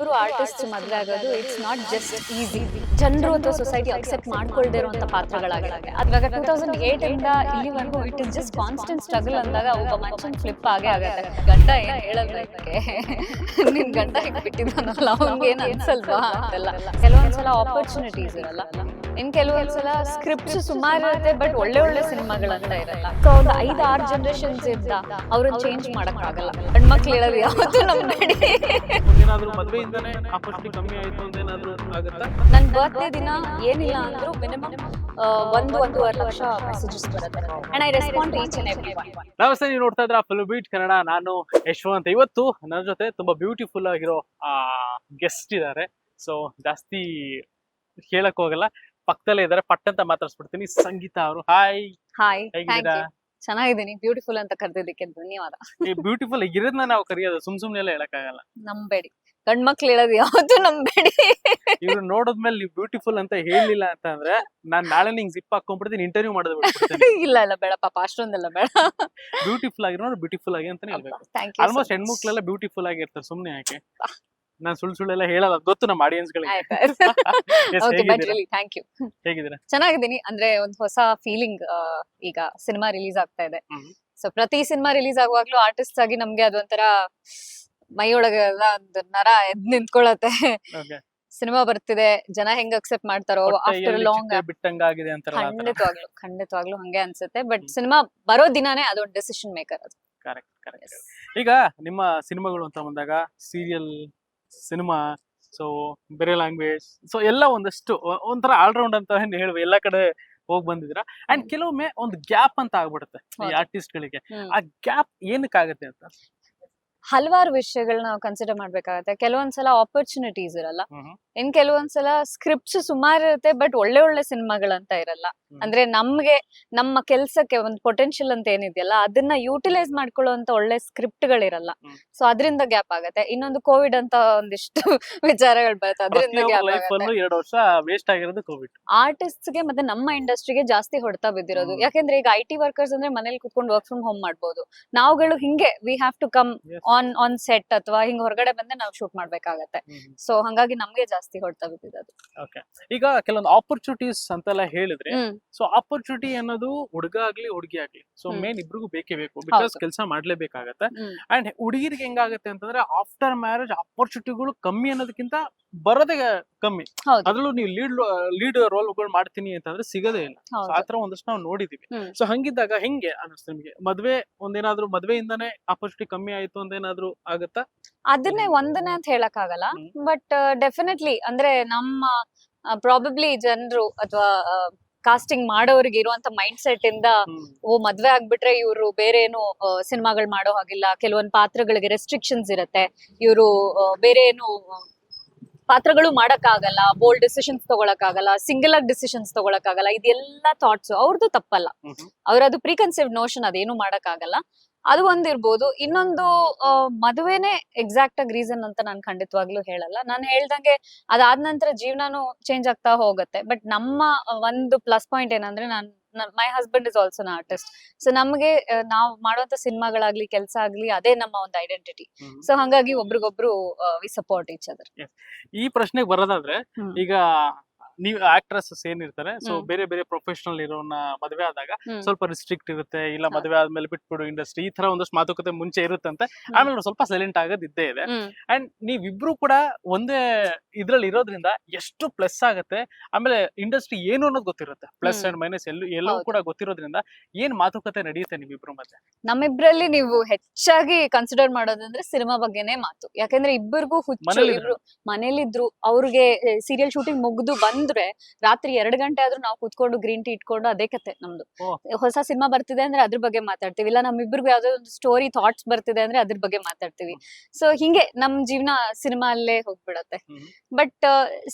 ಇಬ್ರು ಆರ್ಟಿಸ್ಟ್ ಮದ್ವೆ ಆಗೋದು ಇಟ್ಸ್ ನಾಟ್ ಜಸ್ಟ್ ಈಸಿ ಜನರು ಅಥವಾ ಸೊಸೈಟಿ ಅಕ್ಸೆಪ್ಟ್ ಮಾಡ್ಕೊಳ್ದೇ ಇರುವಂತ ಪಾತ್ರಗಳಾಗಿರುತ್ತೆ ಅದ್ವಾಗ ಟೂ ತೌಸಂಡ್ ಏಟ್ ಇಂದ ಇಲ್ಲಿವರೆಗೂ it is just constant struggle ಅಂದಾಗ ಒಬ್ಬ ಮನುಷ್ಯನ್ ಫ್ಲಿಪ್ ಆಗೇ ಆಗತ್ತೆ ಗಂಡ ಏನ್ ಹೇಳೋದಕ್ಕೆ ನಿನ್ ಗಂಡ ಹೇಗೆ ಬಿಟ್ಟಿದ್ದಾನಲ್ಲ? ಅವ್ನಿಗೆ ಏನ್ ಅನ್ಸಲ್ವಾ? ಅಂತೆಲ್ಲ. ಕೆಲವೊಂದ್ಸಲ ಆಪರ್ಚುನಿಟೀಸ್ ಇರಲ್ಲ. ಇನ್ ಕೆಲವೊಂದ್ಸಲ ಸ್ಕ್ರಿಪ್ಟ್ಸ್ ಸುಮಾರು ಇರುತ್ತೆ ಬಟ್ ಒಳ್ಳೆ ಒಳ್ಳೆ ಸಿನಿಮಾಗಳಂತ ಇರಲ್ಲ. ಸೊ ಒಂದು ಐದು ಆರು ಜನರೇಷನ್ಸ್ ಇಂದ ಅವ್ರನ್ನ ಚೇಂಜ್ ಮಾಡಕ್ ಆಗಲ್ಲ. ಗಂಡ್ಮಕ್ಳು ಹೇಳೋದು ಯಾವತ್ತೂ ನಂಬೇಡಿ ನಡಿ ಮದ್ವೆಯಿಂದಾನೇ ಆಪರ್ಚುನಿಟಿ ಕಮ್ಮಿ ಆಯ್ತು ಅಂತ ಏನಾದ್ರು ಆಗುತ್ತಾ? ನನ್ ಬರ್ತ್ಡೇ ದಿನ ಏನಿಲ್ಲ ಅಂದ್ರೂ ಮಿನಿಮಮ್ ಒಂದು ಒಂದೂವರೆ ಲಕ್ಷ ಮೆಸೇಜಸ್ ಬರುತ್ತೆ. And I respond each and every one ನಮಸ್ತೆ ನೀವು ನೋಡ್ತಾ ಇದ್ರ ಫುಲ್ ಬೀಟ್ ಕನ್ನಡ ನಾನು ಯಶವಂತ್ ಇವತ್ತು ನನ್ನ ಜೊತೆ ತುಂಬಾ ಬ್ಯೂಟಿಫುಲ್ ಆಗಿರೋ ಗೆಸ್ಟ್ ಇದ್ದಾರೆ. ಸೊ ಜಾಸ್ತಿ ಹೇಳಕ್ ಹೋಗಲ್ಲ. ಪಕ್ಕದಲ್ಲೇ ಇದ್ದಾರೆ. ಪಟ್ಟಂತ ಮಾತಾಡ್ಸ್ಬಿಡ್ತೀನಿ. ಸಂಗೀತ ಅವರು. ಹಾಯ್ ಹಾಯ್ ಹೇಗಿದ್ದೀರಾ? ಚೆನ್ನಾಗಿದ್ದೀನಿ. ಬ್ಯೂಟಿಫುಲ್ ಅಂತ ಕರೆದಿದ್ದಕ್ಕೆ ಧನ್ಯವಾದ. ಈ ಬ್ಯೂಟಿಫುಲ್ ಇರೋದನ್ನ ನಾವು ಕರೆಯೋದು. ಸುಮ್ ಸುಮ್ನೆ ಎಲ್ಲ ಹೇಳಕ್ಕಾಗಲ್ಲ. ನಂಬೇಡಿ. ಗಂಡ್ಮಕ್ಳು ಹೇಳೋದು ಯಾವತ್ತು ನಂಬೇಡಿ. ಇವ್ರು ನೋಡಿದ್ಮೇಲೆ ನೀವು ಬ್ಯೂಟಿಫುಲ್ ಅಂತ ಹೇಳಿಲ್ಲ ಅಂತ ಅಂದ್ರೆ ನಾನ್ ನಾಳೆ ನಿಂಗೆ ಜಿಪ್ ಹಾಕೊಂಡ್ಬಿಡ್ತೀನಿ ಇಂಟರ್ವ್ಯೂ ಮಾಡೋದು ಬಿಟ್ಬಿಡ್ತೀನಿ. ಇಲ್ಲ ಇಲ್ಲ ಬೇಡ ಪಾಪ. ಅಷ್ಟೊಂದೆಲ್ಲ ಬೇಡ. ಬ್ಯೂಟಿಫುಲ್ ಆಗಿರೋ ಬ್ಯೂಟಿಫುಲ್ ಆಗಿ ಅಂತಾನೆ ಹೇಳ್ಬೇಕು. ಥ್ಯಾಂಕ್ ಯು ಆಲ್ಮೋಸ್ಟ್ ಹೆಣ್ಮಕ್ಳೆಲ್ಲ ಬ್ಯೂಟಿಫುಲ್ ಆಗಿರ್ತಾರೆ ಸುಮ್ನೆ ಯಾಕೆ? ನಾನ್ ಸುಳ್ಳು ಸುಳ್ಳೆಲ್ಲ ಹೇಳಲ್ಲ ಗೊತ್ತು ನಮ್ಮ ಆಡಿಯನ್ಸ್ ಗಳಿಗೆ. ಥ್ಯಾಂಕ್ ಯು ಹೇಗಿದ್ದೀರಾ? ಚೆನ್ನಾಗಿದ್ದೀನಿ. ಅಂದ್ರೆ ಒಂದು ಹೊಸ ಫೀಲಿಂಗ್ ಈಗ ಸಿನಿಮಾ ರಿಲೀಸ್ ಆಗ್ತಾ ಇದೆ. ಸೊ ಪ್ರತಿ ಸಿನಿಮಾ ರಿಲೀಸ್ ಆಗುವಾಗ್ಲೂ ಆರ್ಟಿಸ್ಟ್ ಆಗಿ ನಮ್ಗೆ ಅದೊಂಥರ ಮೈಯೊಳಗೆ ಎಲ್ಲ ಒಂದು ನರ ಎದ್ ನಿಂತ್ಕೊಳತ್ತೆ. ಓಕೆ ಸಿನಿಮಾ ಬರ್ತಿದೆ ಜನ ಹೆಂಗ್ ಅಕ್ಸೆಪ್ಟ್ ಮಾಡ್ತಾರೋ ಆಫ್ಟರ್ ಲಾಂಗ್ ಬಿಟ್ಟಂಗಾಗಿದೆ ಅಂತ. ಖಂಡಿತವಾಗ್ಲು ಖಂಡಿತವಾಗ್ಲು ಹಂಗೆ ಅನ್ಸುತ್ತೆ. ಬಟ್ ಸಿನಿಮಾ ಬರೋ ದಿನಾನೇ ಅದೊಂದು ಡೆಸಿಷನ್ ಮೇಕರ್ ಅದು. ಕರೆಕ್ಟ್ ಕರೆಕ್ಟ್ ಈಗ ನಿಮ್ಮ ಸಿನಿಮಾಗಳು ಅಂತ ಬಂದಾಗ ಸೀರಿಯಲ್ ಸಿನಿಮಾ ಸೊ ಬೇರೆ ಲ್ಯಾಂಗ್ವೇಜ್ ಸೊ ಎಲ್ಲ ಒಂದಷ್ಟು ಒಂಥರ ಆಲ್ರೌಂಡ್ ಅಂತ ಹೇಳುವ ಎಲ್ಲ ಕಡೆ ಹೋಗ್ ಬಂದಿದ್ರ ಅಂಡ್ ಕೆಲವೊಮ್ಮೆ ಒಂದು ಗ್ಯಾಪ್ ಅಂತ ಆಗ್ಬಿಡುತ್ತೆ ಈ. ಆರ್ಟಿಸ್ಟ್ ಗಳಿಗೆ. ಆ ಗ್ಯಾಪ್ ಏನಕ್ಕಾಗತ್ತೆ ಅಂತ? ಹಲವಾರು ವಿಷಯಗಳನ್ನ ನಾವು ಕನ್ಸಿಡರ್ ಮಾಡ್ಬೇಕಾಗತ್ತೆ. ಕೆಲವೊಂದ್ಸಲ ಆಪರ್ಚುನಿಟೀಸ್ ಇರಲ್ಲ. ಇನ್ ಕೆಲವೊಂದ್ಸಲ ಸ್ಕ್ರಿಪ್ಟ್ಸ್ ಸುಮಾರು ಇರುತ್ತೆ ಬಟ್ ಒಳ್ಳೆ ಒಳ್ಳೆ ಸಿನಿಮಾಗಳಂತ ಇರಲ್ಲ. ಅಂದ್ರೆ ನಮ್ಗೆ ನಮ್ಮ ಕೆಲ್ಸಕ್ಕೆ ಒಂದು ಪೊಟೆನ್ಶಿಯಲ್ ಅಂತ ಏನಿದೆಯಲ್ಲ ಅದನ್ನ ಯೂಟಿಲೈಸ್ ಮಾಡ್ಕೊಳ್ಳುವಂತ ಒಳ್ಳೆ ಸ್ಕ್ರಿಪ್ಟ್ ಗಳಿರಲ್ಲ. ಸೊ ಅದರಿಂದ ಗ್ಯಾಪ್ ಆಗತ್ತೆ. ಇನ್ನೊಂದು ಕೋವಿಡ್ ಅಂತ ಒಂದಿಷ್ಟು ವಿಚಾರಗಳು ಬರುತ್ತೆ. ಅದರಿಂದ ಗ್ಯಾಪ್ ವರ್ಷ ವೇಸ್ಟ್ ಆಗಿರೋದು ಕೋವಿಡ್ ಆರ್ಟಿಸ್ಟ್ಸ್ಗೆ ಮತ್ತೆ ನಮ್ಮ ಇಂಡಸ್ಟ್ರಿಗೆ ಜಾಸ್ತಿ ಹೊಡ್ತಾ ಬಿದ್ದಿರೋದು. ಯಾಕಂದ್ರೆ ಈಗ ಐ ಟಿ ವರ್ಕರ್ಸ್ ಅಂದ್ರೆ ಮನೇಲಿ ಕುತ್ಕೊಂಡು ವರ್ಕ್ ಫ್ರಮ್ ಹೋಮ್ ಮಾಡ್ಬೋದು. ನಾವುಗಳು ಹಿಂಗೆ we have to come on on set ಅಥವಾ ಹಿಂಗ್ ಹೊರಗಡೆ ಬಂದ್ರೆ ನಾವು ಶೂಟ್ ಮಾಡ್ಬೇಕಾಗತ್ತೆ. ಸೊ ಹಂಗಾಗಿ ನಮ್ಗೆ ಜಾಸ್ತಿ ಹೊಡ್ತಾ ಬಿದ್ದಿದ್ದು ಓಕೆ ಈಗ ಕೆಲವೊಂದು ಆಪರ್ಚುನಿಟೀಸ್ ಅಂತೆಲ್ಲ ಹೇಳಿದ್ರೆ ಸೊ ಆಪರ್ಚುನಿಟಿ ಅನ್ನೋದು ಹುಡುಗ ಆಗ್ಲಿ ಹುಡುಗಿ ಆಗ್ಲಿ ಸೊ ಮೇನ್ ಇಬ್ರಿಗೂ ಬೇಕೇ ಬೇಕು. ಬಿಕಾಸ್. ಕೆಲಸ ಮಾಡ್ಲೇಬೇಕಾಗತ್ತೆ. ಅಂಡ್ ಹುಡುಗಿರಿಗೆ ಹೆಂಗಾಗತ್ತೆ ಅಂತಂದ್ರೆ ಆಫ್ಟರ್ ಮ್ಯಾರೇಜ್ ಆಪರ್ಚುನಿಟಿಗಳು ಕಮ್ಮಿ ಅನ್ನೋದಕ್ಕಿಂತ ಬರೋದೇ ಕಮ್ಮಿ. ಹೌದು. ಅದ್ರಲ್ಲೂ ನೀವು ಲೀಡ್ ಲೀಡ್ ರೋಲ್ಗಳು ಮಾಡ್ತೀನಿ ಅಂತಂದ್ರೆ ಸಿಗದೇ ಇಲ್ಲ. So ಹೌದು. ಆತರ ಒಂದಷ್ಟು ನಾವು ನೋಡಿದೀವಿ. ಹ್ಮ್. ಸೊ ಹಂಗಿದ್ದಾಗ ಹೆಂಗೆ ಅನಿಸ್ತು ನಿಮ್ಗೆ? ಮದ್ವೆ ಒಂದೇನಾದ್ರೂ ಮದ್ವೆಯಿಂದಾನೇ ಆಪರ್ಚುನಿಟಿ ಕಮ್ಮಿ ಆಯ್ತು ಅಂತ ಏನಾದ್ರೂ ಆಗತ್ತಾ? ಅದನ್ನೇ ಒಂದನೇ ಅಂತ ಹೇಳಕ್ ಆಗಲ್ಲ ಹ್ಮ್. ಬಟ್ ಡೆಫಿನೆಟ್ಲಿ ಅಂದ್ರೆ ನಮ್ಮ ಪ್ರಾಬಬ್ಲಿ ಜನರು ಅಥವಾ ಕಾಸ್ಟಿಂಗ್ ಮಾಡೋರಿಗೆ ಇರುವಂತ ಮೈಂಡ್ ಸೆಟ್ ಇಂದ ಓ ಮದ್ವೆ ಆಗ್ಬಿಟ್ರೆ ಇವರು ಬೇರೆ ಏನು ಸಿನಿಮಾಗಳು ಮಾಡೋ ಹಾಗಿಲ್ಲ. ಕೆಲವೊಂದು ಪಾತ್ರಗಳಿಗೆ ರೆಸ್ಟ್ರಿಕ್ಷನ್ಸ್ ಇರುತ್ತೆ. ಇವರು ಬೇರೆ ಏನು ಆ, ಪಾತ್ರಗಳು ಮಾಡಕ್ಕಾಗಲ್ಲ ಬೋಲ್ಡ್ ಡಿಸಿಷನ್ಸ್ ತಗೊಳಕ್ಕಾಗಲ್ಲ ಸಿಂಗಲ್ ಆಗಿ ಡಿಸಿಷನ್ಸ್ ತಗೊಳಕ್ಕಾಗಲ್ಲ ಇದೆಲ್ಲ ಥಾಟ್ಸ್ ಅವ್ರದ್ದು ತಪ್ಪಲ್ಲ. ಅವ್ರದ್ದು ಪ್ರೀಕನ್ಸೀವ್ಡ್ ನೋಷನ್ ಅದೇನು ಮಾಡೋಕ್ಕಾಗಲ್ಲ. ಅದು ಒಂದಿರ್ಬೋದು. ಇನ್ನೊಂದು ಮದುವೆನೇ ಎಕ್ಸಾಕ್ಟ್ ಆಗಿ ರೀಸನ್ ಅಂತ ನಾನು ಖಂಡಿತವಾಗ್ಲೂ ಹೇಳಲ್ಲ. ನಾನು ಹೇಳ್ದಂಗೆ ಅದಾದ ನಂತರ ಜೀವನಾನು ಚೇಂಜ್ ಆಗ್ತಾ ಹೋಗುತ್ತೆ. ಬಟ್ ನಮ್ಮ ಒಂದು ಪ್ಲಸ್ ಪಾಯಿಂಟ್ ಏನಂದ್ರೆ ನಾನು my husband is also an artist so ನಮಗೆ ನಾವು ಮಾಡುವಂತ ಸಿನಿಮಾಗಳಾಗ್ಲಿ ಕೆಲಸ ಆಗ್ಲಿ ಅದೇ ನಮ್ಮ ಒಂದು ಐಡೆಂಟಿಟಿ ಸೊ ಹಂಗಾಗಿ ಒಬ್ರಿಗೊಬ್ರು ವಿ ಸಪೋರ್ಟ್ ಈಚ್ ಅದರ್ ಈ ಪ್ರಶ್ನೆಗೆ ಬರೋದಾದ್ರೆ. ಈಗ ನೀವು ಆಕ್ಟ್ರೆಸಸ್ ಏನಿರ್ತಾರೆ ಸೊ. ಬೇರೆ ಬೇರೆ ಪ್ರೊಫೆಷನಲ್ ಇರೋನ ಮದುವೆ ಆದಾಗ ಸ್ವಲ್ಪ ರಿಸ್ಟ್ರಿಕ್ಟ್ ಇರುತ್ತೆ. ಇಲ್ಲ. ಮದುವೆ ಆದ್ಮೇಲೆ ಬಿಟ್ಬಿಡು ಇಂಡಸ್ಟ್ರಿ ಈ ತರ ಒಂದಷ್ಟು ಮಾತುಕತೆ ಮುಂಚೆ ಇರುತ್ತಂತೆ. ಆಮೇಲೆ ಸ್ವಲ್ಪ ಸೈಲೆಂಟ್ ಆಗೋದ್ ಇದ್ದೇ ಇದೆ. ಅಂಡ್ ನೀವಿಬ್ರು ಕೂಡ ಒಂದೇ ಇದ್ರಲ್ಲಿ ಇರೋದ್ರಿಂದ ಎಷ್ಟು ಪ್ಲಸ್ ಆಗುತ್ತೆ ಆಮೇಲೆ ಇಂಡಸ್ಟ್ರಿ ಏನು ಅನ್ನೋದು ಗೊತ್ತಿರುತ್ತೆ. ಪ್ಲಸ್. ಅಂಡ್ ಮೈನಸ್ ಎಲ್ಲೂ ಎಲ್ಲವೂ ಕೂಡ ಗೊತ್ತಿರೋದ್ರಿಂದ ಏನ್ ಮಾತುಕತೆ ನಡೆಯುತ್ತೆ ನೀವಿಬ್ರು ಮತ್ತೆ ನಮ್ಮಿಬ್ರಲ್ಲಿ ನೀವು ಹೆಚ್ಚಾಗಿ ಕನ್ಸಿಡರ್ ಮಾಡೋದಂದ್ರೆ ಸಿನಿಮಾ ಬಗ್ಗೆನೇ ಮಾತು. ಯಾಕಂದ್ರೆ ಇಬ್ಬರಿಗೂ ಹುಚ್ಚು. ಇಬ್ರು ಮನೇಲಿದ್ರು ಅವ್ರಿಗೆ ಸೀರಿಯಲ್ ಶೂಟಿಂಗ್ ಮುಗ್ದು ಬಂದ್ರೆ ರಾತ್ರಿ ಎರಡ್ ಗಂಟೆ ಆದ್ರೂ ನಾವು ಕುತ್ಕೊಂಡು ಗ್ರೀನ್ ಟೀ ಇಟ್ಕೊಂಡು ಅದೇ ಕತೆ ನಮ್ದು. ಹೊಸ ಸಿನಿಮಾ ಬರ್ತಿದೆ ಅಂದ್ರೆ ಅದ್ರ ಬಗ್ಗೆ ಮಾತಾಡ್ತೀವಿ. ಇಲ್ಲ ನಮ್ಮಿಬ್ರಿಗೂ ಯಾವ್ದೋ ಒಂದು ಸ್ಟೋರಿ ಥಾಟ್ಸ್ ಬರ್ತಿದೆ ಅಂದ್ರೆ ಅದ್ರ ಬಗ್ಗೆ ಮಾತಾಡ್ತೀವಿ. ಸೊ ಹಿಂಗೆ ನಮ್ ಜೀವನ ಸಿನಿಮಾ ಅಲ್ಲೇ ಹೋಗ್ಬಿಡತ್ತೆ. ಬಟ್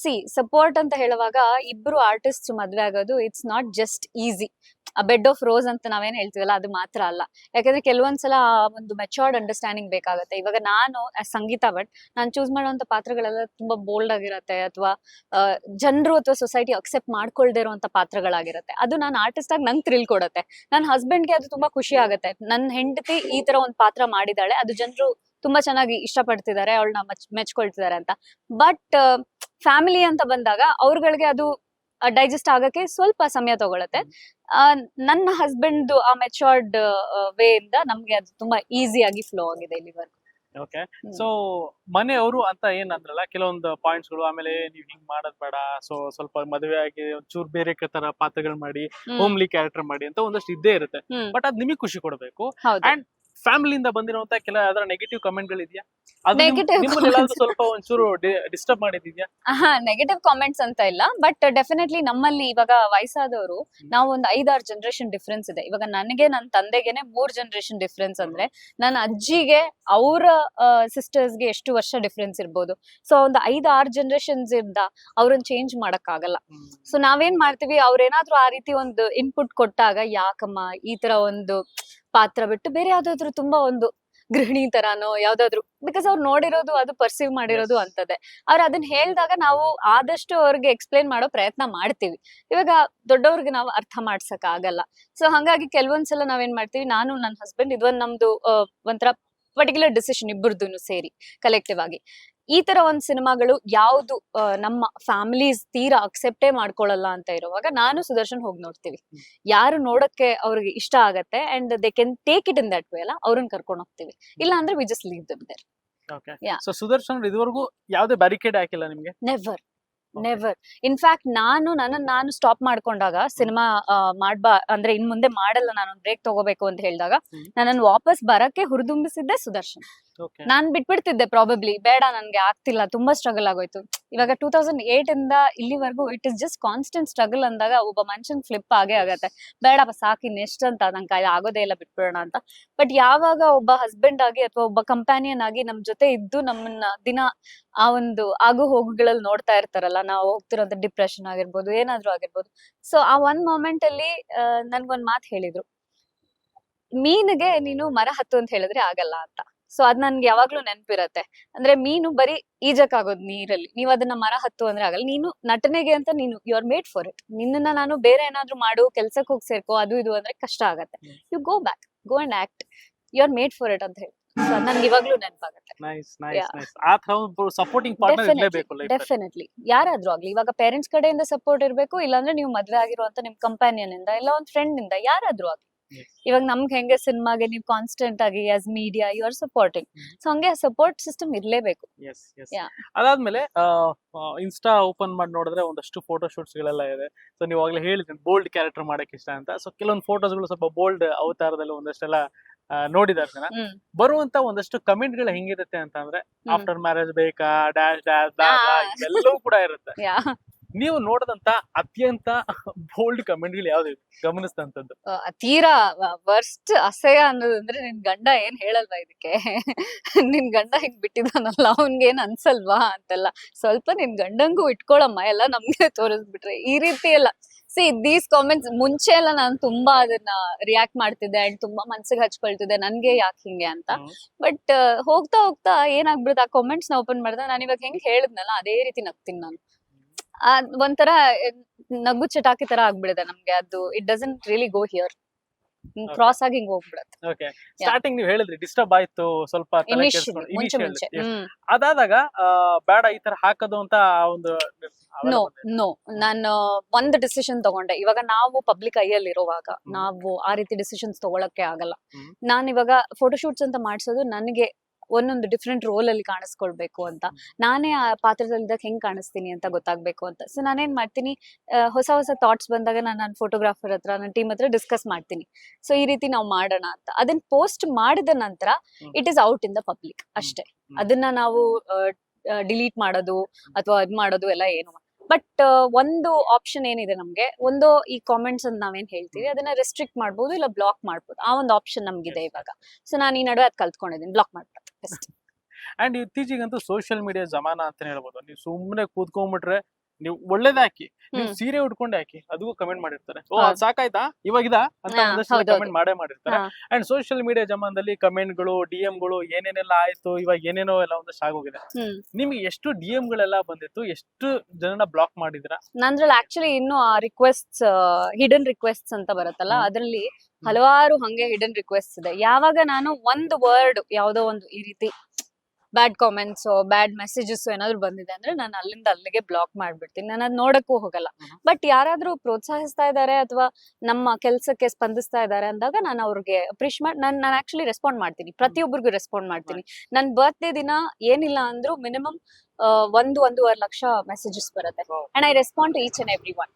ಸಿ ಸಪೋರ್ಟ್ ಅಂತ ಹೇಳುವಾಗ ಇಬ್ರು ಆರ್ಟಿಸ್ಟ್ ಮದ್ವೆ ಆಗೋದು it's not just easy bed of rose ಅಂತ ನಾವೇನ್ ಹೇಳ್ತೀವಲ್ಲ, ಅದು ಮಾತ್ರ ಅಲ್ಲ. ಯಾಕಂದ್ರೆ ಕೆಲವೊಂದ್ಸಲ ಒಂದು ಮೆಚೋರ್ಡ್ ಅಂಡರ್ಸ್ಟ್ಯಾಂಡಿಂಗ್ ಬೇಕಾಗುತ್ತೆ. ಇವಾಗ ನಾನು ಸಂಗೀತ ಬಟ್ ನಾನು ಚೂಸ್ ಮಾಡುವಂತ ಪಾತ್ರಗಳೆಲ್ಲ ತುಂಬಾ ಬೋಲ್ಡ್ ಆಗಿರತ್ತೆ ಅಥವಾ ಜನರು ಅಥವಾ ಸೊಸೈಟಿ ಅಕ್ಸೆಪ್ಟ್ ಮಾಡ್ಕೊಳ್ದೇ ಇರುವಂತ ಪಾತ್ರಗಳಾಗಿರತ್ತೆ. ಅದು ನಾನು ಆರ್ಟಿಸ್ಟ್ ಆಗಿ ನಂಗೆ ಥ್ರಿಲ್ ಕೊಡುತ್ತೆ. ನನ್ನ ಹಸ್ಬೆಂಡ್ಗೆ ಅದು ತುಂಬಾ ಖುಷಿ ಆಗುತ್ತೆ. ನನ್ನ ಹೆಂಡತಿ ಈ ತರ ಒಂದು ಪಾತ್ರ ಮಾಡಿದಾಳೆ, ಅದು ಜನರು ತುಂಬಾ ಚೆನ್ನಾಗಿ ಇಷ್ಟಪಡ್ತಿದ್ದಾರೆ ಅವಳನ್ನ ಮಚ್ ಮೆಚ್ಕೊಳ್ತಿದ್ದಾರೆ ಅಂತ. ಬಟ್ ಫ್ಯಾಮಿಲಿ ಅಂತ ಬಂದಾಗ ಅವ್ರಗಳಿಗೆ ಅದು ಡೈಜೆಸ್ಟ್ ಆಗಕ್ಕೆ ಸ್ವಲ್ಪ ಸಮಯ ತಗೊಳತ್ತೆ. ನನ್ನ ಹಸ್ಬೆಂಡ್ ಆ ಮೆಚೋರ್ಡ್ ವೇ ಇಂದ ನಮ್ಗೆ ಅದು ತುಂಬಾ ಈಸಿಯಾಗಿ ಫ್ಲೋ ಆಗಿದೆ ಇಲ್ಲಿವರೆಗೂ. ಓಕೆ. ಸೊ ಮನೆಯವರು ಅಂತ ಏನ್ ಅಂದ್ರಲ್ಲ ಕೆಲವೊಂದು ಪಾಯಿಂಟ್ಸ್ಗಳು ಆಮೇಲೆ ನೀವ್ ಹಿಂಗ್ ಮಾಡೋದ್ ಬೇಡ ಸೊ ಸ್ವಲ್ಪ ಮದುವೆ ಆಗಿ ಒಂಚೂರು ಬೇರೆ ತರ ಪಾತ್ರಗಳು ಮಾಡಿ ಹೋಮ್ಲಿ ಕ್ಯಾರೆಕ್ಟರ್ ಮಾಡಿ ಅಂತ ಒಂದಷ್ಟು ಇದ್ದೇ ಇರುತ್ತೆ. ಬಟ್ ಅದ್ ನಿಮಗೆ ಖುಷಿ ಕೊಡಬೇಕು. and ಫ್ಯಾಮಿಲಿಯಿಂದ ಬಂದಿರುವಂತ ಕೆಲ ಅದರ ನೆಗೆಟಿವ್ ಕಮೆಂಟ್ ಗಳಿದ್ಯಾ? ಅದು Negative ನಿಮ್ಮನ್ನೆಲ್ಲಾದ್ರೂ comments. ಸ್ವಲ್ಪ ಒಂಚೂರು ಡಿಸ್ಟರ್ಬ್ ಮಾಡಿದ್ಯಾ? ನೆಗೆಟಿವ್ ಕಾಮೆಂಟ್ಸ್ ಅಂತ ಇಲ್ಲ ಬಟ್ ಡೆಫಿನೆಟ್ಲಿ ನಮ್ಮಲ್ಲಿ ಇವಾಗ ವಯಸ್ಸಾದವರು ನಾವು ಒಂದು ಐದಾರು ಜನರೇಷನ್ ಡಿಫ್ರೆನ್ಸ್ ಇದೆ. ಇವಾಗ ನನಗೆ ನನ್ನ ತಂದೆಗೆನೆ ಮೂರ್ ಜನರೇಷನ್ ಡಿಫ್ರೆನ್ಸ್ ಅಂದ್ರೆ ನನ್ನ ಅಜ್ಜಿಗೆ ಅವರ ಸಿಸ್ಟರ್ಸ್ಗೆ ಎಷ್ಟು ವರ್ಷ ಡಿಫ್ರೆನ್ಸ್ ಇರ್ಬೋದು. ಸೊ ಒಂದು ಐದು ಆರು ಜನರೇಷನ್ಸ್ ಇಂದ ಅವ್ರನ್ನ ಚೇಂಜ್ ಮಾಡಕ್ ಆಗಲ್ಲ ಸೊ ನಾವೇನ್ ಮಾಡ್ತೀವಿ ಅವ್ರೇನಾದ್ರೂ ಆ ರೀತಿ ಒಂದು ಇನ್ಪುಟ್ ಕೊಟ್ಟಾಗ ಯಾಕಮ್ಮ ಈ ತರ ಒಂದು ಪಾತ್ರ ಬಿಟ್ಟು ಬೇರೆ ಯಾವ್ದಾದ್ರು ತುಂಬಾ ಒಂದು ಗೃಹಿಣಿ ತರಾನೋ ಯಾವ್ದಾದ್ರು ಬಿಕಾಸ್ ಅವ್ರು ನೋಡಿರೋದು ಅದು ಪರ್ಸೀವ್ ಮಾಡಿರೋದು. ಅಂತದೆ ಅವ್ರು ಅದನ್ನ ಹೇಳ್ದಾಗ ನಾವು ಆದಷ್ಟು ಅವ್ರಿಗೆ ಎಕ್ಸ್ಪ್ಲೇನ್ ಮಾಡೋ ಪ್ರಯತ್ನ ಮಾಡ್ತೀವಿ. ಇವಾಗ ದೊಡ್ಡವ್ರಿಗೆ ನಾವು ಅರ್ಥ ಮಾಡ್ಸಕ್ ಆಗಲ್ಲ ಸೊ ಹಂಗಾಗಿ ಕೆಲವೊಂದ್ಸಲ ನಾವೇನ್ ಮಾಡ್ತೀವಿ ನಾನು ನನ್ನ ಹಸ್ಬೆಂಡ್ ಇದೊಂದು ನಮ್ದು ಒಂಥರ ಪರ್ಟಿಕ್ಯುಲರ್ ಡಿಸಿಷನ್ ಇಬ್ಬರದ್ದು ಸೇರಿ ಕಲೆಕ್ಟಿವ್ ಆಗಿ. ಈ ತರ ಒಂದ್ ಸಿನಿಮಾಗಳು ಯಾವ್ದು ನಮ್ಮ ಫ್ಯಾಮಿಲೀಸ್ ತೀರಾ ಅಕ್ಸೆಪ್ಟೇ ಮಾಡ್ಕೊಳ್ಳಲ್ಲ ಅಂತ ಇರುವಾಗ ನಾನು ಸುದರ್ಶನ್ ಹೋಗಿ ನೋಡ್ತೀವಿ. ಯಾರು ನೋಡಕ್ಕೆ ಅವ್ರಿಗೆ ಇಷ್ಟ ಆಗತ್ತೆ and they can take it in that way ಅಲ್ಲ ಅವ್ರನ್ನ ಕರ್ಕೊಂಡು ಹೋಗ್ತೀವಿ. ಇಲ್ಲ ಅಂದ್ರೆ we just leave them there Sudarshan ಇದುವರೆಗೂ ಯಾವ್ದೇ ಬ್ಯಾರಿಕೇಡ್ ಹಾಕಿಲ್ಲ ನಿಮ್ಗೆ? ನೆವರ್ ನೆವರ್ ಇನ್ಫ್ಯಾಕ್ಟ್ ನಾನು ನನ್ನ ನಾನು ಸ್ಟಾಪ್ ಮಾಡ್ಕೊಂಡಾಗ ಸಿನಿಮಾ ಮಾಡ್ಬಾ ಅಂದ್ರೆ ಇನ್ ಮುಂದೆ ಮಾಡಲ್ಲ ನಾನು ಬ್ರೇಕ್ ತಗೋಬೇಕು ಅಂತ ಹೇಳಿದಾಗ. ನನ್ನನ್ನು ವಾಪಸ್ ಬರಕ್ಕೆ ಹುರಿದುಂಬಿಸಿದ್ದೆ ಸುದರ್ಶನ್. ನಾನ್ ಬಿಟ್ಬಿಡ್ತಿದ್ದೆ ಪ್ರಾಬಬ್ಲಿ ಬೇಡ ನನ್ಗೆ ಆಗ್ತಿಲ್ಲ ತುಂಬಾ ಸ್ಟ್ರಗಲ್ ಆಗೋಯ್ತು. ಇವಾಗ ಟೂ ತೌಸಂಡ್ ಏಟ್ ಇಂದ ಇಲ್ಲಿವರೆಗೂ it is just constant struggle ಅಂದಾಗ ಒಬ್ಬ ಮನುಷ್ಯನ್ ಫ್ಲಿಪ್ ಆಗೇ ಆಗತ್ತೆ. ಬೇಡಪ್ಪ ಸಾಕಿ ನೆಸ್ಟ್ ಅಂತ ನಂಗೆ ಆಗೋದೇ ಇಲ್ಲ ಬಿಟ್ಬಿಡೋಣ ಅಂತ. ಬಟ್ ಯಾವಾಗ ಒಬ್ಬ ಹಸ್ಬೆಂಡ್ ಆಗಿ ಅಥವಾ ಒಬ್ಬ ಕಂಪ್ಯಾನಿಯನ್ ಆಗಿ ನಮ್ ಜೊತೆ ಇದ್ದು ನಮ್ಮನ್ನ ದಿನ ಆ ಒಂದು ಆಗು ಹೋಗುಗಳಲ್ಲಿ ನೋಡ್ತಾ ಇರ್ತಾರಲ್ಲ ನಾವು ಹೋಗ್ತಿರೋಂಥ ಡಿಪ್ರೆಷನ್ ಆಗಿರ್ಬೋದು ಏನಾದ್ರೂ ಆಗಿರ್ಬೋದು. ಸೊ ಆ ಒಂದ್ ಮೊಮೆಂಟ್ ಅಲ್ಲಿ ನನ್ಗೊಂದ್ ಮಾತು ಹೇಳಿದ್ರು. ಮೀನಿಗೆ ನೀನು ಮರ ಹತ್ತು ಅಂತ ಹೇಳಿದ್ರೆ ಆಗಲ್ಲ ಅಂತ. ಸೊ ಅದ್ ನನ್ಗೆ ಯಾವಾಗ್ಲೂ ನೆನಪಿರತ್ತೆ. ಅಂದ್ರೆ ಮೀನು ಬರೀ ಈಜಕ್ಕಾಗೋದು ನೀರಲ್ಲಿ. ನೀವ್ ಅದನ್ನ ಮರ ಹತ್ತು ಅಂದ್ರೆ ಆಗಲ್ಲ. ನೀನು ನಟನೆಗೆ ಅಂತ ನೀನು you are made for it ನಿನ್ನನ್ನ ನಾನು ಬೇರೆ ಏನಾದ್ರೂ ಮಾಡು ಕೆಲ್ಸಕ್ಕೆ ಹೋಗಿ ಸೇರ್ಕೋ ಅದು ಇದು ಅಂದ್ರೆ ಕಷ್ಟ ಆಗತ್ತೆ. You go back go and act you are made for it ಅಂತ ಹೇಳಿ. ನನ್ಗೆ ಇವಾಗ್ಲೂ ನೆನಪಾಗುತ್ತೆ. ಡೆಫಿನೆಟ್ಲಿ ಯಾರಾದ್ರೂ ಆಗ್ಲಿ ಇವಾಗ ಪೇರೆಂಟ್ಸ್ ಕಡೆಯಿಂದ ಸಪೋರ್ಟ್ ಇರ್ಬೇಕು ಇಲ್ಲಾಂದ್ರೆ ನೀವು ಮದ್ವೆ ಆಗಿರುವಂತ ನಿಮ್ ಕಂಪ್ಯಾನಿಯನ್ ಇಂದ ಇಲ್ಲ ಒಂದ್ ಫ್ರೆಂಡ್ ಇಂದ ಯಾರಾದ್ರೂ ಆಗ್ಲಿ. ಇವಾಗ ನಮ್ಗೆ ಹೆಂಗೆ ಸಿನಿಮಾಗೆ ನೀವು ಕಾನ್ಸ್ಟೆಂಟ್ ಆಗಿ as media you are supporting. So ಹಂಗೆ ಸಪೋರ್ಟ್ ಸಿಸ್ಟಮ್ ಇರ್ಲೇಬೇಕು. ಅದಾದ್ಮೇಲೆ ಇನ್ಸ್ಟಾ ಓಪನ್ ಮಾಡಿ ನೋಡಿದ್ರೆ ಒಂದಷ್ಟು ಫೋಟೋ ಶೂಟ್ಸ್ ಗಳೆಲ್ಲ ಇದೆ. ಸೊ ನೀವು ಆಗ್ಲೇ ಹೇಳಿದ್ರಿ ಬೋಲ್ಡ್ ಕ್ಯಾರೆಕ್ಟರ್ ಮಾಡಕ್ ಇಷ್ಟ ಅಂತ. ಸೊ ಕೆಲವೊಂದು ಫೋಟೋಸ್ಗಳು ಸ್ವಲ್ಪ ಬೋಲ್ಡ್ ಅವತಾರದಲ್ಲಿ ಒಂದಷ್ಟೆಲ್ಲ ನೋಡಿದಾರೆ ಜನ. ಬರುವಂತ ಒಂದಷ್ಟು ಕಮೆಂಟ್ಗಳು ಹೆಂಗಿರುತ್ತೆ ಅಂತ ಅಂದ್ರೆ ಆಫ್ಟರ್ ಮ್ಯಾರೇಜ್ ಬೇಕಾ? ಡ್ಯಾಶ್ ಡ್ಯಾಶ್ ಎಲ್ಲವೂ ಕೂಡ ಇರುತ್ತೆ. ಯಾ ನೀವು ನೋಡದಂತ ಅತ್ಯಂತ ಬೋಲ್ಡ್ ಕಮೆಂಟ್ಗಳು ಯಾವ್ದು ಗಮನಿಸಿದಂತದ್ದು. ತೀರಾ ವರ್ಸ್ಟ್ ಅಸಹ್ಯ ಅನ್ನೋದಂದ್ರೆ ನಿನ್ ಗಂಡ ಏನ್ ಹೇಳಲ್ವಾ ಇದಕ್ಕೆ? ನಿನ್ ಗಂಡ ಹಿಂಗ್ ಬಿಟ್ಟಿದಾನಲ್ಲ ಅವನ್ಗೆ ಏನ್ ಅನ್ಸಲ್ವಾ ಅಂತೆಲ್ಲ. ಸ್ವಲ್ಪ ನಿನ್ ಗಂಡಂಗೂ ಇಟ್ಕೊಳಮ್ಮ ಎಲ್ಲ ನಮ್ಗೆ ತೋರಿಸ್ಬಿಟ್ರೆ. ಈ ರೀತಿ ಎಲ್ಲ. ಸಿ ದೀಸ್ ಕಾಮೆಂಟ್ಸ್ ಮುಂಚೆ ಎಲ್ಲ ನಾನು ತುಂಬಾ ಅದನ್ನ ರಿಯಾಕ್ಟ್ ಮಾಡ್ತಿದ್ದೆ ಅಂಡ್ ತುಂಬಾ ಮನ್ಸಿಗೆ ಹಚ್ಕೊಳ್ತಿದ್ದೆ. ನನ್ಗೆ ಯಾಕೆ ಹಿಂಗೆ ಅಂತ. ಬಟ್ ಹೋಗ್ತಾ ಹೋಗ್ತಾ ಏನಾಗ್ಬಿಡುತ್ತೆ ಆ ಕಾಮೆಂಟ್ಸ್ನ ಓಪನ್ ಮಾಡ್ದೆ. ನಾನು ಇವಾಗ ಹೆಂಗ್ ಹೇಳಿದ್ನಲ್ಲ ಅದೇ ರೀತಿ ನಗ್ತೀನಿ ನಾನು. ಒಂಥರ ನಗು ಚಟಾಕಿ ತರ ಆಗ್ಬಿಡಿದೆ ನಮ್ಗೆ. ಅದು it doesn't really go here cross ಆಗಿ ಹಿಂಗ್ ಹೋಗ್ಬಿಡತ್ತೆ. ಓಕೆ ಸ್ಟಾರ್ಟಿಂಗ್ ನೀವು ಹೇಳಿದ್ರಿ ಡಿಸ್ಟರ್ಬ್ ಆಯ್ತು ಸ್ವಲ್ಪ ತಲೆ ಇನಿಷಿಯಲಿ ಕೆಡ್ಸ್ಕೊಂಡು- ಮುಂಚೆ initially, ಮುಂಚೆ yes. ಹ್ಮ್. ಅದಾದಾಗ ಆ, ಬೇಡ ಈ ತರ ಹಾಕೋದು ಅಂತ ಆ ಒಂದು ನೋ ನೋ ನಾನು ಒಂದ್ ಡಿಸಿಷನ್ ತಗೊಂಡೆ. ಇವಾಗ ನಾವು ಪಬ್ಲಿಕ್ ಐಯಲ್ಲಿ ಇರುವಾಗ. ನಾವು ಆ ರೀತಿ ಡಿಸಿಷನ್ಸ್ ತಗೊಳಕ್ಕೆ ಆಗಲ್ಲ. ಹ್ಮ್. ನಾನು ಇವಾಗ ಫೋಟೋಶೂಟ್ಸ್ ಅಂತ ಮಾಡಿಸೋದು ನನಗೆ ಒಂದೊಂದು ಡಿಫ್ರೆಂಟ್ ರೋಲ್ ಅಲ್ಲಿ ಕಾಣಿಸ್ಕೊಳ್ಬೇಕು ಅಂತ. ನಾನೇ ಆ ಪಾತ್ರದಲ್ಲಿ ಹೆಂಗ್ ಕಾಣಿಸ್ತೀನಿ ಅಂತ ಗೊತ್ತಾಗ್ಬೇಕು ಅಂತ. ಸೊ ನಾನೇನ್ ಮಾಡ್ತೀನಿ ಹೊಸ ಹೊಸ ಥಾಟ್ಸ್ ಬಂದಾಗ ನಾನು ನನ್ನ ಫೋಟೋಗ್ರಾಫರ್ ಹತ್ರ ನನ್ನ ಟೀಮ್ ಹತ್ರ ಡಿಸ್ಕಸ್ ಮಾಡ್ತೀನಿ. ಸೊ ಈ ರೀತಿ ನಾವು ಮಾಡೋಣ ಅಂತ. ಅದನ್ನ ಪೋಸ್ಟ್ ಮಾಡಿದ ನಂತರ it is out in the public ಅಷ್ಟೇ. ಅದನ್ನ ನಾವು ಡಿಲೀಟ್ ಮಾಡೋದು ಅಥವಾ ಅದ್ ಮಾಡೋದು ಎಲ್ಲ ಏನು. ಬಟ್ ಒಂದು ಆಪ್ಷನ್ ಏನಿದೆ ನಮ್ಗೆ ಒಂದು ಈ ಕಾಮೆಂಟ್ಸ್ ಅಂತ ನಾವೇನ್ ಹೇಳ್ತೀವಿ ಅದನ್ನ ರೆಸ್ಟ್ರಿಕ್ಟ್ ಮಾಡ್ಬೋದು ಇಲ್ಲ ಬ್ಲಾಕ್ ಮಾಡ್ಬೋದು. ಆ ಒಂದು ಆಪ್ಷನ್ ನಮ್ಗಿದೆ. ಇವಾಗ. ಸೊ ನಾನು ಈ ನಡುವೆ ಅದ್ ಕಲ್ತ್ಕೊಂಡಿದ್ದೀನಿ ಬ್ಲಾಕ್ ಮಾಡ್ಬೋದು ಅಷ್ಟೇ. ಅಂಡ್ ಇತ್ತೀಚೆಗಂತೂ ಸೋಷಿಯಲ್ ಮೀಡಿಯಾ ಜಮಾನ ಅಂತಾನೆ ಹೇಳ್ಬೋದು. ನೀವು ಸುಮ್ಮನೆ ಕೂತ್ಕೊಂಡ್ಬಿಟ್ರೆ ನೀವು ಒಳ್ಳೇದೇ ಹಾಕಿ ನೀವು ಸೀರೆ ಉಟ್ಕೊಂಡೆ ಹಾಕಿ ಅದಕ್ಕೂ ಕಮೆಂಟ್ ಮಾಡಿರ್ತಾರೆ. ಓ. ಅದ್ ಸಾಕಾಯ್ತಾ? ಇವಾಗ ಅಂತ. ಕಮೆಂಟ್ ಮಾಡೇ ಮಾಡಿರ್ತಾರೆ ಅಂಡ್ ಸೋಷಿಯಲ್ ಮೀಡಿಯಾ ಜಮಾನದಲ್ಲಿ ಕಮೆಂಟ್ಗಳು ಡಿ ಗಳು ಏನೇನೆಲ್ಲ ಆಯ್ತು ಇವಾಗ ಏನೇನೋ ಎಲ್ಲ ಒಂದಷ್ಟು ಆಗೋಗಿದೆ. ನಿಮ್ಗೆ ಎಷ್ಟು ಡಿ ಗಳೆಲ್ಲ ಬಂದಿತ್ತು? ಎಷ್ಟು ಜನನ ಬ್ಲಾಕ್ ಮಾಡಿದ್ರ ನಂದ್ರಲ್ಲಿ ಆಕ್ಚುಲಿ ಇನ್ನು ಆ ರಿಕ್ವೆಸ್ಟ್ ಹಿಡನ್ ರಿಕ್ವೆಸ್ಟ್ ಅಂತ ಬರುತ್ತಲ್ಲ. ಅದ್ರಲ್ಲಿ ಹಲವಾರು ಹಂಗೆ ಹಿಡನ್ ರಿಕ್ವೆಸ್ಟ್ ಇದೆ. ಯಾವಾಗ ನಾನು ಒಂದು ವರ್ಡ್ ಯಾವ್ದೋ ಒಂದು ಈ ರೀತಿ ಬ್ಯಾಡ್ ಕಾಮೆಂಟ್ಸ್ ಬ್ಯಾಡ್ ಮೆಸೇಜಸ್ ಏನಾದ್ರು ಬಂದಿದೆ ಅಂದ್ರೆ ನಾನು ಅಲ್ಲಿಂದ ಅಲ್ಲಿಗೆ ಬ್ಲಾಕ್ ಮಾಡ್ಬಿಡ್ತೀನಿ. ನಾನು ಅದ್ ನೋಡಕ್ಕೂ ಹೋಗಲ್ಲ. ಬಟ್ ಯಾರಾದ್ರೂ ಪ್ರೋತ್ಸಾಹಿಸ್ತಾ ಇದ್ದಾರೆ ಅಥವಾ ನಮ್ಮ ಕೆಲಸಕ್ಕೆ ಸ್ಪಂದಿಸ್ತಾ ಇದ್ದಾರೆ ಅಂದಾಗ ನಾನು ಅವ್ರಿಗೆ ಅಪ್ರಿಶ್ ಮಾಡಿ ನಾನು ನಾನು ಆಕ್ಚುಲಿ ರೆಸ್ಪಾಂಡ್ ಮಾಡ್ತೀನಿ. ಪ್ರತಿಯೊಬ್ಬರಿಗೂ ರೆಸ್ಪಾಂಡ್ ಮಾಡ್ತೀನಿ. ನನ್ನ ಬರ್ತ್ಡೇ ದಿನ ಏನಿಲ್ಲ ಅಂದ್ರೂ ಮಿನಿಮಮ್ ಒಂದು ಒಂದೂವರೆ ಲಕ್ಷ ಮೆಸೇಜಸ್ ಬರುತ್ತೆ. And I respond to each and every one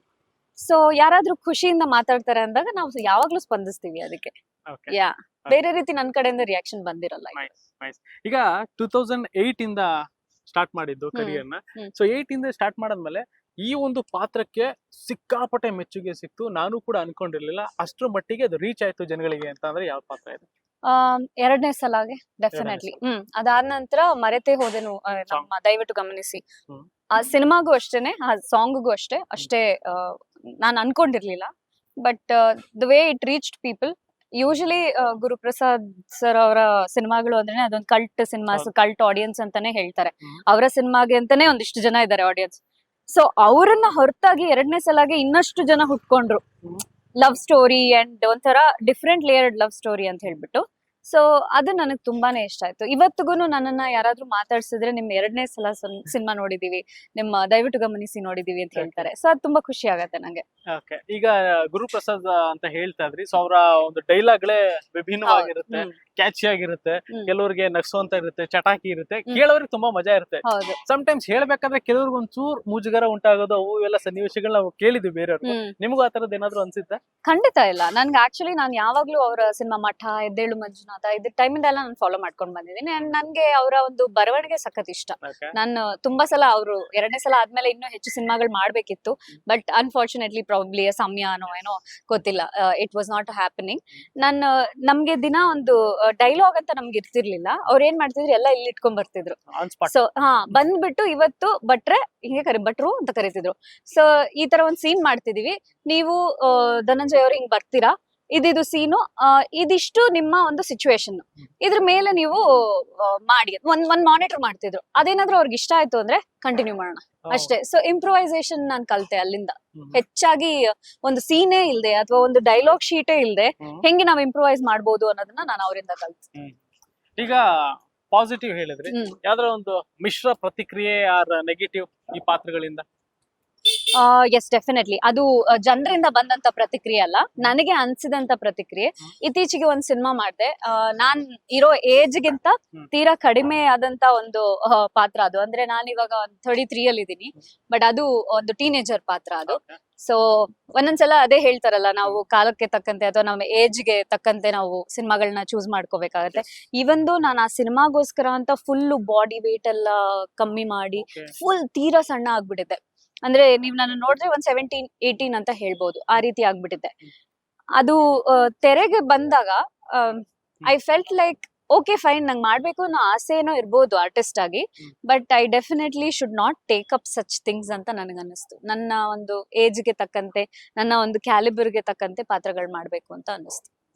so ಯಾರಾದ್ರೂ ಖುಷಿಯಿಂದ ಮಾತಾಡ್ತಾರೆ ಅಂದಾಗ ನಾವು ಯಾವಾಗ್ಲೂ ಸ್ಪಂದಿಸ್ತೀವಿ ಅದಕ್ಕೆ. ಯಾ ಬೇರೆ ರೀತಿ ನನ್ ಕಡೆಯಿಂದ ರಿಯಾಕ್ಷನ್ ಬಂದಿರಲ್ಲ ಈಗ. ಟೂ ತೌಸಂಡ್ ಏಟ್ ಇಂದ ಸ್ಟಾರ್ಟ್ ಮಾಡಿದ್ದು ಕರಿಯರ್ career ನ ಸೊ ಏಟ್ ಇಂದ ಸ್ಟಾರ್ಟ್ ಮಾಡಾದ್ಮೇಲೆ ಈ ಒಂದು ಪಾತ್ರಕ್ಕೆ ಸಿಕ್ಕಾಪಟ್ಟೆ ಮೆಚ್ಚುಗೆ ಸಿಕ್ತು. ನಾನು ಕೂಡ ಅನ್ಕೊಂಡಿರ್ಲಿಲ್ಲ. ಅಷ್ಟ್ರ ಮಟ್ಟಿಗೆ ಅದು ರೀಚ್ ಆಯ್ತು ಜನಗಳಿಗೆ ಅಂತ ಅಂದ್ರೆ ಯಾವ ಪಾತ್ರ ಇದೆ? ಎರಡನೇ ಸಲಾಗೆ ಡೆಫಿನೆಟ್ಲಿ ಹ್ಮ್ ಅದಾದ ನಂತರ ಮರೆತೇ ಹೋದೆನು ನಮ್ಮ ದಯವಿಟ್ಟು ಗಮನಿಸಿ. ಆ ಸಿನಿಮಾಗೂ ಅಷ್ಟೇನೆ ಆ ಸಾಂಗ್ಗೂ ಅಷ್ಟೇ. ಅಷ್ಟೇ ನಾನು ಅನ್ಕೊಂಡಿರ್ಲಿಲ್ಲ. But the way it reached people usually Guruprasad sir ಅವರ ಸಿನಿಮಾಗಳು ಅಂದ್ರೆ ಅದೊಂದು ಕಲ್ಟ್ ಸಿನಿಮಾಸ್ ಕಲ್ಟ್ ಆಡಿಯನ್ಸ್ ಅಂತಾನೆ ಹೇಳ್ತಾರೆ. ಅವರ ಸಿನಿಮಾಗೆ ಅಂತಾನೆ ಒಂದಿಷ್ಟು ಜನ ಇದ್ದಾರೆ ಆಡಿಯನ್ಸ್ ಸೊ ಅವರನ್ನ ಹೊರತಾಗಿ ಎರಡನೇ ಸಲಾಗಿ ಇನ್ನಷ್ಟು ಜನ ಹುಟ್ಕೊಂಡ್ರು. ಲವ್ ಸ್ಟೋರಿ ಅಂಡ್ ಒಂಥರ ಡಿಫ್ರೆಂಟ್ ಲೇಯರ್ಡ್ ಲವ್ ಸ್ಟೋರಿ ಅಂತ ಹೇಳ್ಬಿಟ್ಟು. ಸೊ ಅದು ನನಗೆ ತುಂಬಾನೇ ಇಷ್ಟ ಆಯ್ತು. ಇವತ್ತಿಗೂ ನನ್ನನ್ನ ಯಾರಾದ್ರೂ ಮಾತಾಡ್ಸಿದ್ರೆ ನಿಮ್ ಎರಡನೇ ಸಲ ಸಿನಿಮಾ ನೋಡಿದೀವಿ. ನಿಮ್ಮ ದಯವಿಟ್ಟು ಗಮನಿಸಿ ನೋಡಿದೀವಿ ಅಂತ ಹೇಳ್ತಾರೆ. ಸೊ ಅದು ತುಂಬಾ ಖುಷಿ ಆಗತ್ತೆ ನಂಗೆ. ಓಕೆ ಈಗ ಗುರುಪ್ರಸಾದ್ ಅಂತ ಹೇಳ್ತಾ ಇದ್ರಿ. ಸೊ ಅವರ ಒಂದು ಡೈಲಾಗ್ಲೇ ವಿಭಿನ್ನವಾಗಿರುತ್ತೆ. ಕ್ಯಾಚಿ ಆಗಿರುತ್ತೆ ಕೆಲವರಿಗೆ ಅಂತ ಇರುತ್ತೆ ಚಟಾಕಿ ಇರುತ್ತೆ. ಕೇಳೋರಿಗೆ ತುಂಬಾ ಮಜಾ ಇರುತ್ತೆ. ಸಮ್ ಟೈಮ್ಸ್ ಹೇಳ್ಬೇಕಾದ್ರೆ ಕೆಲವ್ರಿಗೆ ಒಂಚೂರ್ ಮುಜುಗರ ಉಂಟಾಗೋದು ಅವು ಇವೆಲ್ಲ ಸನ್ನಿವೇಶಗಳನ್ನ ನಾವು ಕೇಳಿದ್ವಿ ಬೇರೆಯವ್ರು ನಿಮಗೂ ಆ ತರದ ಏನಾದ್ರು ಅನ್ಸುತ್ತೆ? ಖಂಡಿತ ಇಲ್ಲ. ನನ್ಗೆ ಆಕ್ಚುಲಿ ನಾನು ಯಾವಾಗ್ಲೂ ಅವರ ಸಿನಿಮಾ ಮಠ ಎದ್ದೇಳು ಮಂಜುನಾಥ ಇದ್ರ ಟೈಮಿಂದ ಎಲ್ಲ ನಾನು ಫಾಲೋ ಮಾಡ್ಕೊಂಡ್ ಬಂದಿದ್ದೀನಿ. ಅಂಡ್ ನನ್ಗೆ ಅವರ ಒಂದು ಬರವಣಿಗೆ ಸಖತ್ ಇಷ್ಟ. ನಾನು ತುಂಬಾ ಸಲ ಅವರು ಎರಡನೇ ಸಲ ಆದ್ಮೇಲೆ ಇನ್ನೂ ಹೆಚ್ಚು ಸಿನಿಮಾಗಳು ಮಾಡ್ಬೇಕಿತ್ತು. ಬಟ್ ಅನ್ಫಾರ್ಚುನೇಟ್ಲಿ ಪ್ರಾಬ್ಲಿ ಸಮಯನೋ ಏನೋ ಗೊತ್ತಿಲ್ಲ. ಇಟ್ ವಾಸ್ ನಾಟ್ ಹ್ಯಾಪನಿಂಗ್ ನಾನು ನಮ್ಗೆ ದಿನ ಒಂದು ಡೈಲಾಗ್ ಅಂತ ನಮ್ಗೆ ಇರ್ತಿರ್ಲಿಲ್ಲ. ಅವ್ರ ಏನ್ ಮಾಡ್ತಿದ್ರು ಎಲ್ಲ ಇಲ್ಲಿ ಇಟ್ಕೊಂಡ್ ಬರ್ತಿದ್ರು. ಸೊ ಹಾ ಬಂದ್ಬಿಟ್ಟು ಇವತ್ತು ಭಟ್ರೆ ಹಿಂಗೆ ಕರಿ ಭಟ್ರು ಅಂತ ಕರಿತಿದ್ರು. ಸೊ ಈ ತರ ಒಂದ್ ಸೀನ್ ಮಾಡ್ತಿದೀವಿ. ನೀವು ಧನಂಜಯ್ ಅವ್ರು ಹಿಂಗ್ ಬರ್ತೀರಾ? ಇದಿದು ಸೀನು ಇದಿಷ್ಟು ನಿಮ್ಮ ಒಂದು ಸಿಚುವೇಶನ್ ಇದ್ರ ಮೇಲೆ ನೀವು ಮಾಡಿ ಒಂದ್ ಒಂದ್ ಮಾನಿಟರ್ ಮಾಡ್ತಿದ್ರು. ಅದೇನಾದ್ರೂ ಅವ್ರಿಗೆ ಇಷ್ಟ ಆಯ್ತು ಅಂದ್ರೆ ಕಂಟಿನ್ಯೂ ಮಾಡೋಣ. ಅಷ್ಟೇ. ಸೊ ಇಂಪ್ರೂವೈಸೇಷನ್ ನಾನ್ ಕಲ್ತೆ ಅಲ್ಲಿಂದ. ಹೆಚ್ಚಾಗಿ ಒಂದು ಸೀನೇ ಇಲ್ದೆ ಅಥವಾ ಒಂದು ಡೈಲಾಗ್ ಶೀಟೇ ಇಲ್ದೆ ಹೆಂಗೆ ನಾವ್ ಇಂಪ್ರೂವೈಸ್ ಮಾಡ್ಬೋದು ಅನ್ನೋದನ್ನ ನಾನು ಅವರಿಂದ ಕಲ್ತೆ. ಈಗ ಪಾಸಿಟಿವ್ ಹೇಳಿದ್ರೆ. ಯಾವ್ದಾದ್ರು ಯಾವ್ದಾರ ಒಂದು ಮಿಶ್ರ ಪ್ರತಿಕ್ರಿಯೆ ಆರ್ ನೆಗೆಟಿವ್ ಈ ಪಾತ್ರಗಳಿಂದ? ಎಸ್ ಡೆಫಿನೆಟ್ಲಿ ಅದು ಜನರಿಂದ ಬಂದಂತ ಪ್ರತಿಕ್ರಿಯೆ ಅಲ್ಲ. ನನಗೆ ಅನ್ಸಿದಂತ ಪ್ರತಿಕ್ರಿಯೆ. ಇತ್ತೀಚೆಗೆ ಒಂದ್ ಸಿನಿಮಾ ಮಾಡಿದೆ. ನಾನ್ ಇರೋ ಏಜ್ ಗಿಂತ. ತೀರಾ ಕಡಿಮೆ ಆದಂತ ಒಂದು ಪಾತ್ರ ಅದು. ಅಂದ್ರೆ ನಾನು ಇವಾಗ ಥರ್ಟಿ ತ್ರೀ ಅಲ್ಲಿ ಇದೀನಿ ಬಟ್ ಅದು ಒಂದು ಟೀನೇಜರ್ ಪಾತ್ರ ಅದು. ಸೊ ಒಂದೊಂದ್ಸಲ ಅದೇ ಹೇಳ್ತಾರಲ್ಲ ನಾವು ಕಾಲಕ್ಕೆ ತಕ್ಕಂತೆ ಅಥವಾ ನಮ್ಮ ಏಜ್ಗೆ ತಕ್ಕಂತೆ ನಾವು ಸಿನಿಮಾಗಳನ್ನ ಚೂಸ್ ಮಾಡ್ಕೋಬೇಕಾಗತ್ತೆ. ಇವಂದು ನಾನು ಆ ಸಿನಿಮಾಗೋಸ್ಕರ ಅಂತ ಫುಲ್ ಬಾಡಿ ವೇಟ್ ಎಲ್ಲ ಕಮ್ಮಿ ಮಾಡಿ ಫುಲ್ ತೀರಾ ಸಣ್ಣ ಆಗ್ಬಿಟ್ಟಿದೆ ಅಂದ್ರೆ ನೀವ್ ನಾನು ನೋಡಿದ್ರೆ ಒಂದ್ ಸೆವೆಂಟೀನ್ ಏಯ್ಟೀನ್ ಅಂತ ಹೇಳ್ಬೋದು. ಆ ರೀತಿ ಆಗ್ಬಿಟ್ಟಿದೆ. ಅದು ತೆರೆಗೆ ಬಂದಾಗ I felt like okay fine ನಂಗೆ ಮಾಡ್ಬೇಕು ಅನ್ನೋ ಆಸೆ ಏನೋ ಇರ್ಬೋದು ಆರ್ಟಿಸ್ಟ್ ಆಗಿ but I definitely should not take up such things ಅಂತ ನನಗೆ ಅನ್ನಿಸ್ತು ನನ್ನ ಒಂದು ಏಜ್ಗೆ ತಕ್ಕಂತೆ, ನನ್ನ ಒಂದು ಕ್ಯಾಲಿಬರ್ಗೆ ತಕ್ಕಂತೆ ಪಾತ್ರಗಳು ಮಾಡಬೇಕು ಅಂತ ಅನ್ನಿಸ್ತು.